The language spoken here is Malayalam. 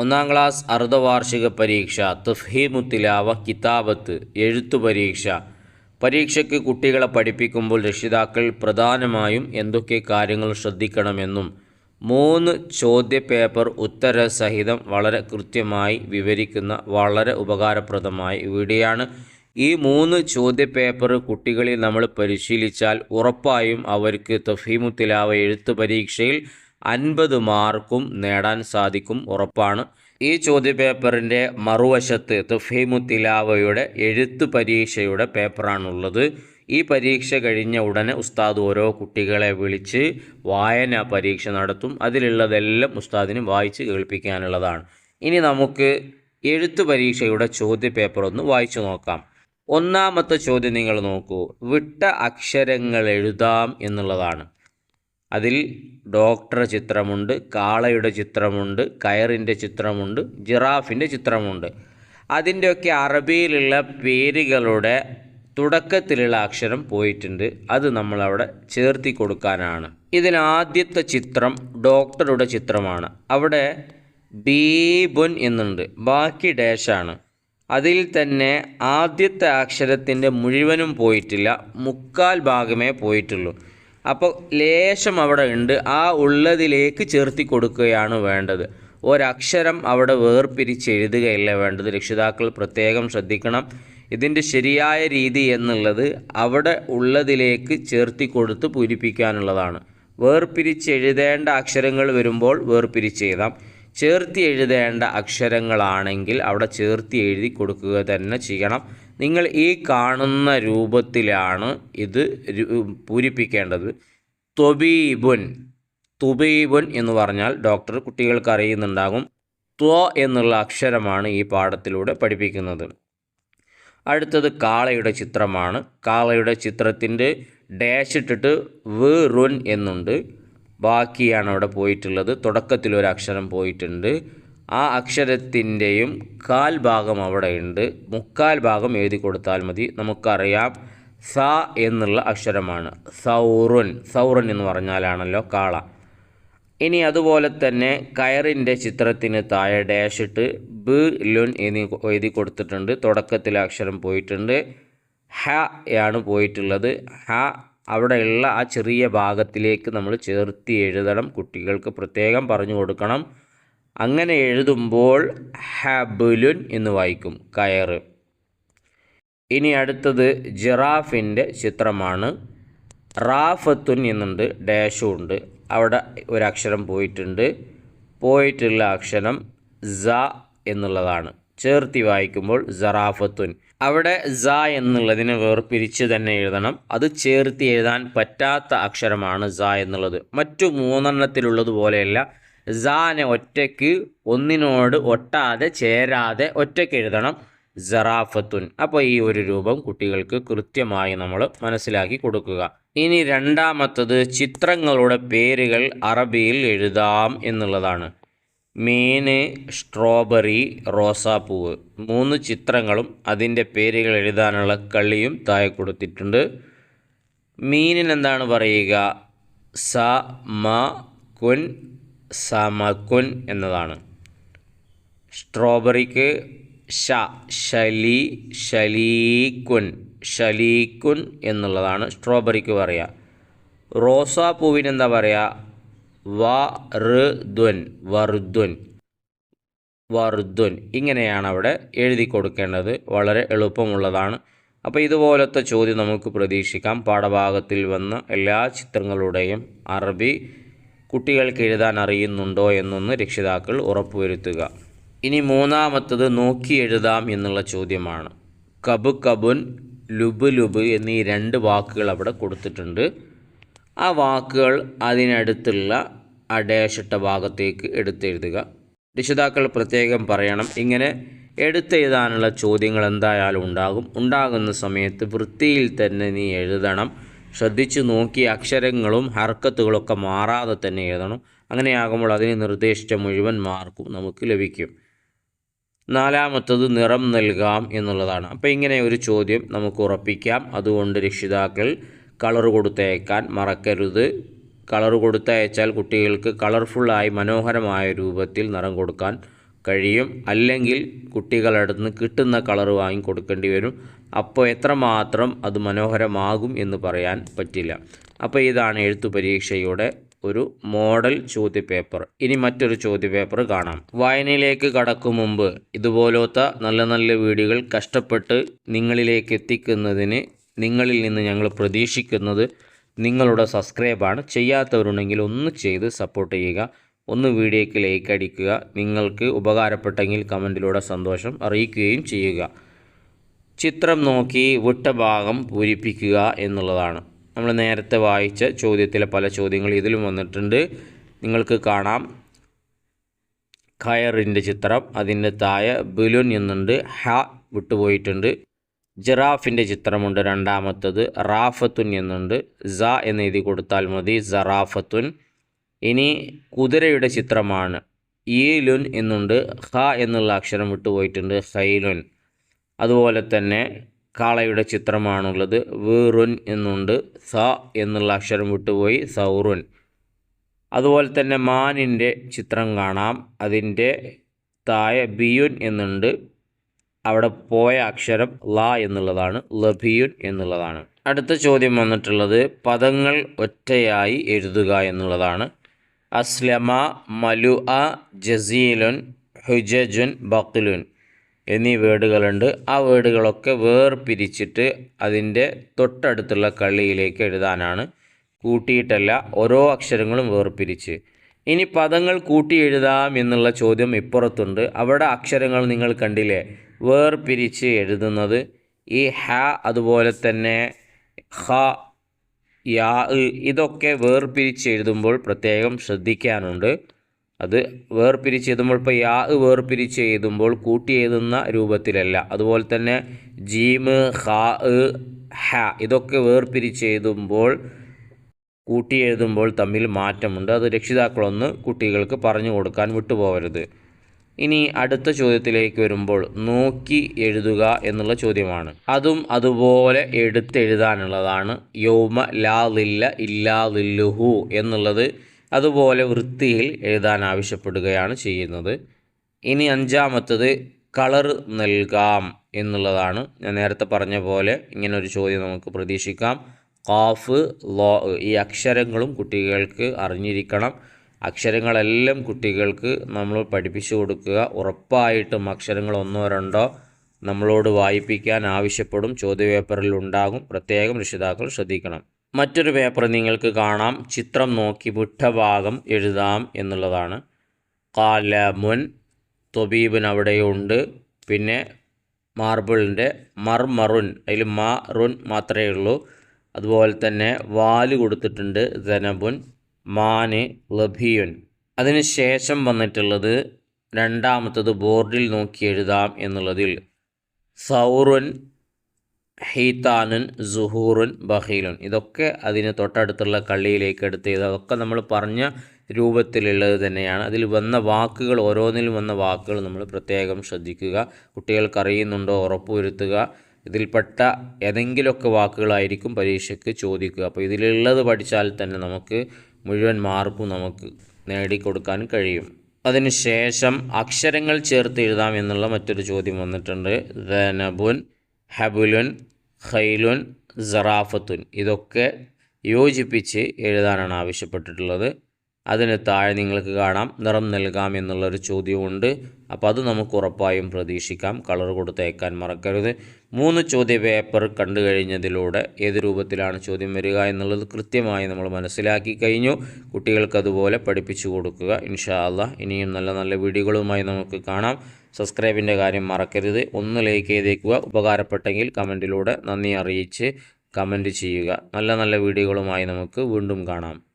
ഒന്നാം ക്ലാസ് അർദ്ധവാർഷിക പരീക്ഷ തഫ്ഹീമു തിലാവ കിതാബത്ത് എഴുത്തു പരീക്ഷ. പരീക്ഷയ്ക്ക് കുട്ടികളെ പഠിപ്പിക്കുമ്പോൾ രക്ഷിതാക്കൾ പ്രധാനമായും എന്തൊക്കെ കാര്യങ്ങൾ ശ്രദ്ധിക്കണമെന്നും മൂന്ന് ചോദ്യ ചോദ്യപേപ്പർ ഉത്തരസഹിതം വളരെ കൃത്യമായി വിവരിക്കുന്ന വളരെ ഉപകാരപ്രദമായ വീഡിയോയാണ്. ഈ മൂന്ന് ചോദ്യ പേപ്പർ കുട്ടികളിൽ നമ്മൾ പരിശീലിച്ചാൽ ഉറപ്പായും അവർക്ക് തഫീമു തിലാവ എഴുത്ത് പരീക്ഷയിൽ അൻപത് മാർക്കും നേടാൻ സാധിക്കും ഉറപ്പാണ്. ഈ ചോദ്യപേപ്പറിന്റെ മറുവശത്ത് തുഫീമുത്തിലാവയുടെ തിലാവയുടെ എഴുത്ത് പരീക്ഷയുടെ പേപ്പറാണുള്ളത്. ഈ പരീക്ഷ കഴിഞ്ഞ ഉടനെ ഉസ്താദ് ഓരോ കുട്ടികളെ വിളിച്ച് വായന പരീക്ഷ നടത്തും. അതിലുള്ളതെല്ലാം ഉസ്താദിന് വായിച്ച് കേൾപ്പിക്കാനുള്ളതാണ്. ഇനി നമുക്ക് എഴുത്ത് പരീക്ഷയുടെ ചോദ്യപേപ്പർ ഒന്ന് വായിച്ചു നോക്കാം. ഒന്നാമത്തെ ചോദ്യം നിങ്ങൾ നോക്കൂ. വിട്ട അക്ഷരങ്ങൾ എഴുതാം എന്നുള്ളതാണ്. അതിൽ ഡോക്ടറെ ചിത്രമുണ്ട് കാളയുടെ ചിത്രമുണ്ട് കയറിന്റെ ചിത്രമുണ്ട് ജിറാഫിന്റെ ചിത്രമുണ്ട്. അതിന്റെയൊക്കെ അറബിയിലുള്ള പേരുകളുടെ തുടക്കത്തിലുള്ള അക്ഷരം പോയിട്ടുണ്ട്. അത് നമ്മളവിടെ ചേർത്തി കൊടുക്കാനാണ്. ഇതിനാദ്യത്തെ ചിത്രം ഡോക്ടറുടെ ചിത്രമാണ്. അവിടെ ബീബുൻ എന്നുണ്ട്. ബാക്കി ഡാഷാണ്. അതിൽ തന്നെ ആദ്യത്തെ അക്ഷരത്തിന്റെ മുഴുവനും പോയിട്ടില്ല. മുക്കാൽ ഭാഗമേ പോയിട്ടുള്ളൂ. അപ്പോൾ ലേശം അവിടെ ഉണ്ട്. ആ ഉള്ളതിലേക്ക് ചേർത്തി കൊടുക്കുകയാണ് വേണ്ടത്. ഒരക്ഷരം അവിടെ വേർപിരിച്ച് എഴുതുകയല്ല വേണ്ടത്. രക്ഷിതാക്കൾ പ്രത്യേകം ശ്രദ്ധിക്കണം. ഇതിന്റെ ശരിയായ രീതി എന്നുള്ളത് അവിടെ ഉള്ളതിലേക്ക് ചേർത്തി കൊടുത്ത് പൂരിപ്പിക്കാനുള്ളതാണ്. വേർപിരിച്ച് എഴുതേണ്ട അക്ഷരങ്ങൾ വരുമ്പോൾ വേർപിരിച്ച് എഴുതാം. ചേർത്തി എഴുതേണ്ട അക്ഷരങ്ങളാണെങ്കിൽ അവിടെ ചേർത്തി എഴുതി കൊടുക്കുക തന്നെ ചെയ്യണം. നിങ്ങൾ ഈ കാണുന്ന രൂപത്തിലാണ് ഇത് പൂരിപ്പിക്കേണ്ടത്. ത്വബീബുൻ തുബീബുൻ എന്ന് പറഞ്ഞാൽ ഡോക്ടർ കുട്ടികൾക്ക് അറിയുന്നുണ്ടാകും. ത്വ എന്നുള്ള അക്ഷരമാണ് ഈ പാഠത്തിലൂടെ പഠിപ്പിക്കുന്നത്. അടുത്തത് കാളയുടെ ചിത്രമാണ്. കാളയുടെ ചിത്രത്തിന്റെ ഡാഷ് ഇട്ടിട്ട് വ് റുൻ എന്നുണ്ട്. ബാക്കിയാണ് അവിടെ പോയിട്ടുള്ളത്. തുടക്കത്തിൽ ഒരു അക്ഷരം പോയിട്ടുണ്ട്. ആ അക്ഷരത്തിന്റെയും കാൽ ഭാഗം അവിടെ ഉണ്ട് മുക്കാൽ ഭാഗം എഴുതി കൊടുത്താൽ മതി. നമുക്കറിയാം സ എന്നുള്ള അക്ഷരമാണ്. സൗറുൻ. സൗറൻ എന്ന് പറഞ്ഞാലാണല്ലോ കാള. ഇനി അതുപോലെ തന്നെ കയറിന്റെ ചിത്രത്തിന് താഴെ ഡാഷ് ഇട്ട് ബ് ലുൻ എന്നീ എഴുതി കൊടുത്തിട്ടുണ്ട്. തുടക്കത്തിലെ അക്ഷരം പോയിട്ടുണ്ട്. ഹ ആണ് പോയിട്ടുള്ളത്. ഹ അവിടെയുള്ള ആ ചെറിയ ഭാഗത്തിലേക്ക് നമ്മൾ ചേർത്തി എഴുതണം. കുട്ടികൾക്ക് പ്രത്യേകം പറഞ്ഞു കൊടുക്കണം. അങ്ങനെ എഴുതുമ്പോൾ ഹബുലുൻ എന്ന് വായിക്കും കയറ് ഇനി അടുത്തത് ജിറാഫിന്റെ ചിത്രമാണ്. റാഫത്തുൻ എന്നുണ്ട് ഡാഷും ഉണ്ട് അവിടെ ഒരക്ഷരം പോയിട്ടുണ്ട്. പോയിട്ടുള്ള അക്ഷരം സ എന്നുള്ളതാണ്. ചേർത്തി വായിക്കുമ്പോൾ സറാഫത്തുൻ. അവിടെ സ എന്നുള്ളതിനെ വേർപിരിച്ച് തന്നെ എഴുതണം. അത് ചേർത്തി എഴുതാൻ പറ്റാത്ത അക്ഷരമാണ് സ എന്നുള്ളത്. മറ്റു മൂന്നെണ്ണത്തിലുള്ളതുപോലെയല്ല. സാനെ ഒറ്റയ്ക്ക് ഒന്നിനോട് ഒട്ടാതെ ചേരാതെ ഒറ്റയ്ക്ക് എഴുതണം. സറാഫത്തുൻ അപ്പോൾ ഈ ഒരു രൂപം കുട്ടികൾക്ക് കൃത്യമായി നമ്മൾ മനസ്സിലാക്കി കൊടുക്കുക. ഇനി രണ്ടാമത്തത് ചിത്രങ്ങളുടെ പേരുകൾ അറബിയിൽ എഴുതാം എന്നുള്ളതാണ്. മീന് സ്ട്രോബെറി റോസാപ്പൂവ്. മൂന്ന് ചിത്രങ്ങളും അതിന്റെ പേരുകൾ എഴുതാനുള്ള കളിയും താഴെ കൊടുത്തിട്ടുണ്ട്. മീനിനെന്താണ് പറയുക? സ മ കുൻ സമകുൻ എന്നതാണ്. സ്ട്രോബെറിക്ക് ഷ ശലി ശലീക്കുൻ ശലീക്കുൻ എന്നുള്ളതാണ് സ്ട്രോബെറിക്ക് പറയുക റോസാപ്പൂവിനെന്താ പറയുക വറുദ്വൻ വറുദ്വൻ വറുദ്വൻ ഇങ്ങനെയാണ് അവിടെ എഴുതി കൊടുക്കേണ്ടത്. വളരെ എളുപ്പമുള്ളതാണ്. അപ്പോൾ ഇതുപോലത്തെ ചോദ്യം നമുക്ക് പ്രതീക്ഷിക്കാം. പാഠഭാഗത്തിൽ വന്ന എല്ലാ ചിത്രങ്ങളുടെയും അറബി കുട്ടികൾക്ക് എഴുതാൻ അറിയുന്നുണ്ടോ എന്നൊന്ന് രക്ഷിതാക്കൾ ഉറപ്പുവരുത്തുക. ഇനി മൂന്നാമത്തത് നോക്കി എഴുതാം എന്നുള്ള ചോദ്യമാണ്. കബ് കബുൻ ലുബ് ലുബ് എന്നീ രണ്ട് വാക്കുകൾ അവിടെ കൊടുത്തിട്ടുണ്ട്. ആ വാക്കുകൾ അതിനടുത്തുള്ള ആ ഭാഗത്തേക്ക് എടുത്തെഴുതുക. രക്ഷിതാക്കൾ പ്രത്യേകം പറയണം ഇങ്ങനെ എടുത്തെഴുതാനുള്ള ചോദ്യങ്ങൾ എന്തായാലും ഉണ്ടാകും. ഉണ്ടാകുന്ന സമയത്ത് വൃത്തിയിൽ തന്നെ നീ എഴുതണം. ശ്രദ്ധിച്ചു നോക്കി അക്ഷരങ്ങളും ഹർക്കത്തുകളൊക്കെ മാറാതെ തന്നെ എഴുതണം. അങ്ങനെയാകുമ്പോൾ അതിന് നിർദ്ദേശിച്ച മുഴുവൻ മാർക്കും നമുക്ക് ലഭിക്കും. നാലാമത്തത് നിറം നൽകാം എന്നുള്ളതാണ്. അപ്പോൾ ഇങ്ങനെ ഒരു ചോദ്യം നമുക്ക് ഉറപ്പിക്കാം. അതുകൊണ്ട് രക്ഷിതാക്കൾ കളർ കൊടുത്തയക്കാൻ മറക്കരുത്. കളർ കൊടുത്തയച്ചാൽ കുട്ടികൾക്ക് കളർഫുള്ളായി മനോഹരമായ രൂപത്തിൽ നിറം കൊടുക്കാൻ കഴിയും. അല്ലെങ്കിൽ കുട്ടികളടുത്ത് നിന്ന് കിട്ടുന്ന കളർ വാങ്ങി കൊടുക്കേണ്ടി വരും. അപ്പോൾ എത്രമാത്രം അത് മനോഹരമാകും എന്ന് പറയാൻ പറ്റില്ല. അപ്പോൾ ഇതാണ് എഴുത്തു പരീക്ഷയുടെ ഒരു മോഡൽ ചോദ്യപേപ്പർ. ഇനി മറ്റൊരു ചോദ്യപേപ്പർ കാണാം. വായനയിലേക്ക് കടക്കും മുമ്പ് ഇതുപോലത്തെ നല്ല നല്ല വീഡിയോകൾ കഷ്ടപ്പെട്ട് നിങ്ങളിലേക്ക് എത്തിക്കുന്നതിന് നിങ്ങളിൽ നിന്ന് ഞങ്ങൾ പ്രതീക്ഷിക്കുന്നത് നിങ്ങളുടെ സബ്സ്ക്രൈബാണ്. ചെയ്യാത്തവരുണ്ടെങ്കിൽ ഒന്ന് ചെയ്ത് സപ്പോർട്ട് ചെയ്യുക. ഒന്ന് വീഡിയോയ്ക്ക് ലൈക്ക് അടിക്കുക. നിങ്ങൾക്ക് ഉപകാരപ്പെട്ടെങ്കിൽ കമന്റിലൂടെ സന്തോഷം അറിയിക്കുകയും ചെയ്യുക. ചിത്രം നോക്കി വിട്ട ഭാഗം പൂരിപ്പിക്കുക എന്നുള്ളതാണ്. നമ്മൾ നേരത്തെ വായിച്ച ചോദ്യത്തിലെ പല ചോദ്യങ്ങൾ ഇതിലും വന്നിട്ടുണ്ട്. നിങ്ങൾക്ക് കാണാം. കയറിന്റെ ചിത്രം അതിന്റെ താഴെ ബലൂൺ എന്നുണ്ട്. ഹ വിട്ടുപോയിട്ടുണ്ട്. ജിറാഫിന്റെ ചിത്രമുണ്ട് രണ്ടാമത്തത്. റാഫത്തുൻ എന്നുണ്ട്. സ എന്ന് എഴുതി കൊടുത്താൽ മതി. സറാഫത്തുൻ. ഇനി കുതിരയുടെ ചിത്രമാണ്. ഈലുൻ എന്നുണ്ട്. ഹ എന്നുള്ള അക്ഷരം വിട്ടുപോയിട്ടുണ്ട് ഹൈലുൻ അതുപോലെ തന്നെ കാളയുടെ ചിത്രമാണുള്ളത്. വീറുൻ എന്നുണ്ട്. സ എന്നുള്ള അക്ഷരം വിട്ടുപോയി സൗറുൻ. അതുപോലെ തന്നെ മാനിന്റെ ചിത്രം കാണാം. അതിന്റെ താഴെ ബിയുൻ എന്നുണ്ട്. അവിടെ പോയ അക്ഷരം ല എന്നുള്ളതാണ്. ലഭിയുൻ എന്നുള്ളതാണ്. അടുത്ത ചോദ്യം വന്നിട്ടുള്ളത് പദങ്ങൾ ഒറ്റയായി എഴുതുക എന്നുള്ളതാണ്. അസ്ലമ മലു അ ജസീലുൻ ഹുജജുൻ ബക്കുലുൻ എന്നീ വേർഡുകളുണ്ട് ആ വേർഡുകളൊക്കെ വേർപിരിച്ചിട്ട് അതിന്റെ തൊട്ടടുത്തുള്ള കള്ളിയിലേക്ക് എഴുതാനാണ്. കൂട്ടിയിട്ടല്ല ഓരോ അക്ഷരങ്ങളും വേർപിരിച്ച്. ഇനി പദങ്ങൾ കൂട്ടി എഴുതാം എന്നുള്ള ചോദ്യം ഇപ്പുറത്തുണ്ട്. അവിടെ അക്ഷരങ്ങൾ നിങ്ങൾ കണ്ടില്ലേ? വേർപിരിച്ച് എഴുതുന്നത് ഈ ഹ അതുപോലെ തന്നെ ഹ യാ ഇതൊക്കെ വേർപിരിച്ച് എഴുതുമ്പോൾ പ്രത്യേകം ശ്രദ്ധിക്കാനുണ്ട്. അത് വേർപിരിച്ച് എഴുതുമ്പോൾ ഇപ്പോൾ യാ വേർപിരിച്ച് എഴുതുമ്പോൾ കൂട്ടി എഴുതുന്ന രൂപത്തിലല്ല. അതുപോലെ തന്നെ ജീമ് ഹ ഹ ഇതൊക്കെ വേർപിരിച്ച് എഴുതുമ്പോൾ കൂട്ടി എഴുതുമ്പോൾ തമ്മിൽ മാറ്റമുണ്ട്. അത് രക്ഷിതാക്കളൊന്ന് കുട്ടികൾക്ക് പറഞ്ഞു കൊടുക്കാൻ വിട്ടുപോകരുത്. ഇനി അടുത്ത ചോദ്യത്തിലേക്ക് വരുമ്പോൾ നോക്കി എഴുതുക എന്നുള്ള ചോദ്യമാണ്. അതും അതുപോലെ എടുത്തെഴുതാനുള്ളതാണ്. യൗമ ലാ ലില്ല ഇല്ലാ ലില്ലുഹു എന്നുള്ളത് അതുപോലെ വൃത്തിയിൽ എഴുതാൻ ആവശ്യപ്പെടുകയാണ് ചെയ്യുന്നത്. ഇനി അഞ്ചാമത്തത് കളർ നൽകാം എന്നുള്ളതാണ്. ഞാൻ നേരത്തെ പറഞ്ഞ പോലെ ഇങ്ങനൊരു ചോദ്യം നമുക്ക് പ്രതീക്ഷിക്കാം. കാഫ് ലോ ഈ അക്ഷരങ്ങളും കുട്ടികൾക്ക് അറിഞ്ഞിരിക്കണം. അക്ഷരങ്ങളെല്ലാം കുട്ടികൾക്ക് നമ്മൾ പഠിപ്പിച്ചു കൊടുക്കുക. ഉറപ്പായിട്ടും അക്ഷരങ്ങൾ ഒന്നോ രണ്ടോ നമ്മളോട് വായിപ്പിക്കാൻ ആവശ്യപ്പെടും. ചോദ്യപേപ്പറിൽ ഉണ്ടാകും. പ്രത്യേകം രക്ഷിതാക്കൾ ശ്രദ്ധിക്കണം. മറ്റൊരു പേപ്പർ നിങ്ങൾക്ക് കാണാം. ചിത്രം നോക്കി വിട്ടഭാഗം എഴുതാം എന്നുള്ളതാണ്. കാലമുൻ തൊബീബിൻ അവിടെയുണ്ട്. പിന്നെ മാർബിളിന്റെ മർമറുൻ അതിൽ മാറുൻ മാത്രമേ ഉള്ളൂ. അതുപോലെ തന്നെ വാൽ കൊടുത്തിട്ടുണ്ട്. ധനബുൻ മാന് ലഭിയുൻ. അതിനുശേഷം വന്നിട്ടുള്ളത് രണ്ടാമത്തത് ബോർഡിൽ നോക്കി എഴുതാം എന്നുള്ളതിൽ. സൗറുൻ ഹീത്താനുൻ സുഹൂറുൻ ബഹീലുൻ. ഇതൊക്കെ അതിന് തൊട്ടടുത്തുള്ള കള്ളിയിലേക്ക് എടുത്ത് ചെയ്ത് അതൊക്കെ നമ്മൾ പറഞ്ഞ രൂപത്തിലുള്ളത് തന്നെയാണ്. അതിൽ വന്ന വാക്കുകൾ ഓരോന്നിലും വന്ന വാക്കുകൾ നമ്മൾ പ്രത്യേകം ശ്രദ്ധിക്കുക. കുട്ടികൾക്ക് അറിയുന്നുണ്ടോ ഉറപ്പുവരുത്തുക. ഇതിൽപ്പെട്ട ഏതെങ്കിലുമൊക്കെ വാക്കുകളായിരിക്കും പരീക്ഷയ്ക്ക് ചോദിക്കുക. അപ്പോൾ ഇതിലുള്ളത് പഠിച്ചാൽ തന്നെ നമുക്ക് മുഴുവൻ മാർക്കും നമുക്ക് നേടിക്കൊടുക്കാൻ കഴിയും. അതിനുശേഷം അക്ഷരങ്ങൾ ചേർത്ത് എഴുതാം എന്നുള്ള മറ്റൊരു ചോദ്യം വന്നിട്ടുണ്ട്. ദനബുൻ ഹബുലുൻ ഖൈലുൻ സറാഫത്തുൻ. ഇതൊക്കെ യോജിപ്പിച്ച് എഴുതാനാണ് ആവശ്യപ്പെട്ടിട്ടുള്ളത്. അതിന് താഴെ നിങ്ങൾക്ക് കാണാം നിറം നൽകാം എന്നുള്ളൊരു ചോദ്യമുണ്ട് അപ്പോൾ അത് നമുക്ക് ഉറപ്പായും പ്രതീക്ഷിക്കാം. കളർ കൊടുത്തയക്കാൻ മറക്കരുത്. മൂന്ന് ചോദ്യ പേപ്പർ കണ്ടു കഴിഞ്ഞതിലൂടെ ഏത് രൂപത്തിലാണ് ചോദ്യം വരിക എന്നുള്ളത് കൃത്യമായി നമ്മൾ മനസ്സിലാക്കി കഴിഞ്ഞു. കുട്ടികൾക്ക് അതുപോലെ പഠിപ്പിച്ചു കൊടുക്കുക. ഇൻഷാ അള്ളാഹ് ഇനിയും നല്ല നല്ല വീഡിയോകളുമായി നമുക്ക് കാണാം. സബ്സ്ക്രൈബിന്റെ കാര്യം മറക്കരുത്. ഒന്ന് ലൈക്ക് ചെയ്തേക്കുക. ഉപകാരപ്പെട്ടെങ്കിൽ കമന്റിലൂടെ നന്ദി അറിയിച്ച് കമന്റ് ചെയ്യുക. നല്ല നല്ല വീഡിയോകളുമായി നമുക്ക് വീണ്ടും കാണാം.